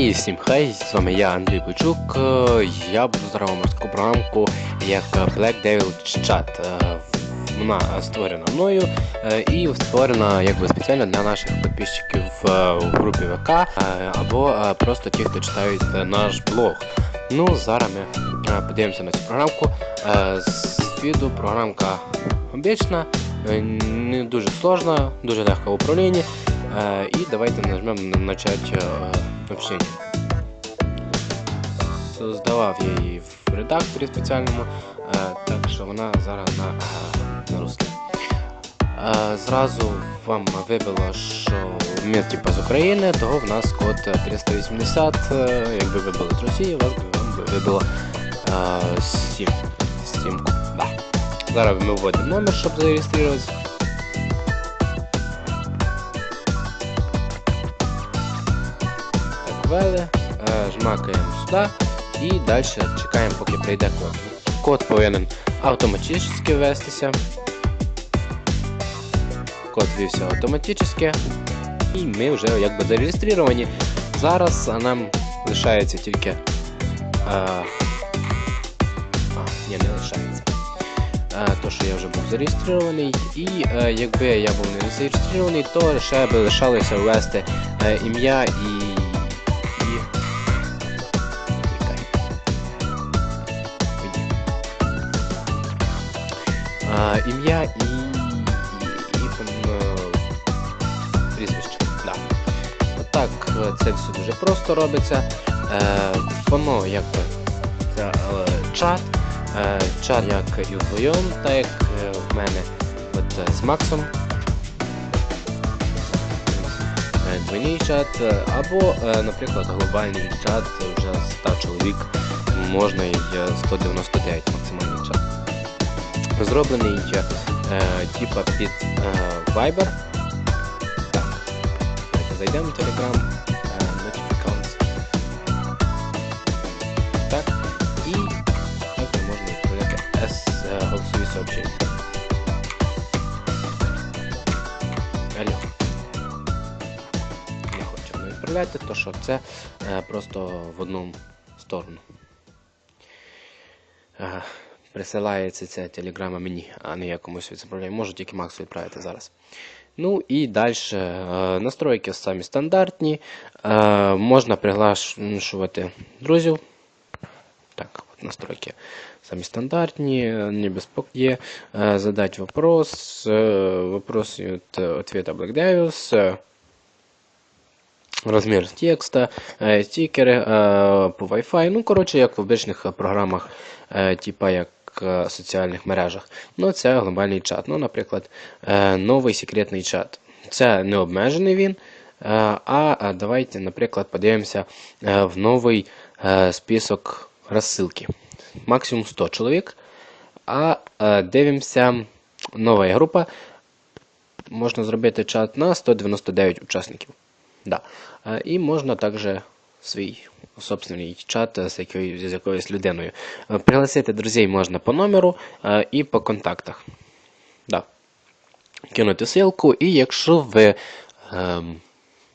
І всім хай, з вами я, Андрій Бойчук. Е, Я буду зараз вам розку програмку як Black Devil Chat. Е, Вона створена мною е, і створена якби спеціально для наших підписчиків у групі ВК або просто ті, хто читають наш блог. Ну, зараз ми подивимося на цю програмку. З віду програмка обічна, не дуже сложна, дуже легка в управлінні. І давайте нажмемо на начать общение. Создавав я її в редакторі спеціальному, так що вона зараз на, на руслі. Е, Зразу вам вибило, що ми типу, з України, того в нас код 380, е, якби ви були з Росії, вас би вибило е, 7. Да. Зараз ми вводимо номер, щоб зареєструватися. Ввели, е, жмакаємо сюди і далі чекаємо, поки прийде код. Код повинен автоматично ввестися. Код ввівся автоматично. І ми вже якби зареєстровані. Зараз нам лишається тільки. А, а, ні, не лишається. А, то, що я вже був зареєстрований, і е, якби я був не зареєстрований, то ще би лишалося ввести е, ім'я і... ім'я і. і, і там, е, прізвище. Да. Отак е, це все дуже просто робиться. Е, воно якби це е, чат. Е, чат як і вдвоєм, так як е, в мене от, е, з Максом. Е, Двойний чат, е, або, наприклад, глобальний чат вже 100 чоловік, можна е, 199 максимальний чат. Зроблений е, типа під е, Viber. Так, давайте зайдемо в Telegram, е, Notifications. Так, і також можна відправляти S е. Не хочемо відправляти, то що це е, просто в одну сторону. Е, присилається ця телеграма мені, а не я комусь відправляю. Можу тільки Максу відправити зараз. Ну і далі настройки самі стандартні. Е, можна приглашувати друзів. Так, от настройки самі стандартні, не беспокоє. Е, задать вопрос. Е, вопрос от ответа Black Devils. Е, Розмір текста, е, стікери е, по Wi-Fi. Ну, коротше, як в обичних е, програмах, е, типа як е, соціальних мережах. Ну, це глобальний чат. Ну, наприклад, е, новий секретний чат. Це не обмежений він. е, А давайте, наприклад, подивимося е, в новий е, список розсилки. Максимум 100 чоловік. А е, дивимося, нова група. Можна зробити чат на 199 учасників. Да. Е, І можна також свій собственний чат з, якою, з якоюсь людиною. Е, Пригласити друзей можна по номеру е, і по контактах. Да. Кинути ссылку, і якщо ви ем,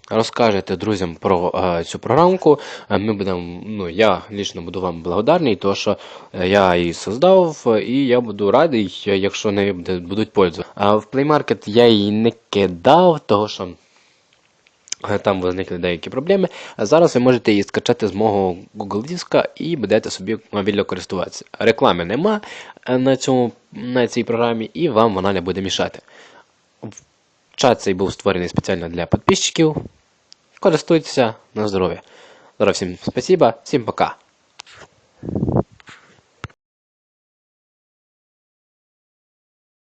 розкажете друзям про е, цю програмку, е, ми будемо, ну, я лично буду вам благодарний, тому що я її создав, і я буду радий, якщо не будуть пользу. А в Play Market я її не кидав, того що. Е, Там виникли деякі проблеми. А зараз ви можете її скачати з мого Google диска і будете собі мобільно користуватися. Реклами нема е, на, цьому, на цій програмі, і вам вона не буде мішати. Чат цей був створений спеціально для підписчиків. Користуйтеся на здоров'я. Зараз всім спасіба, всім пока.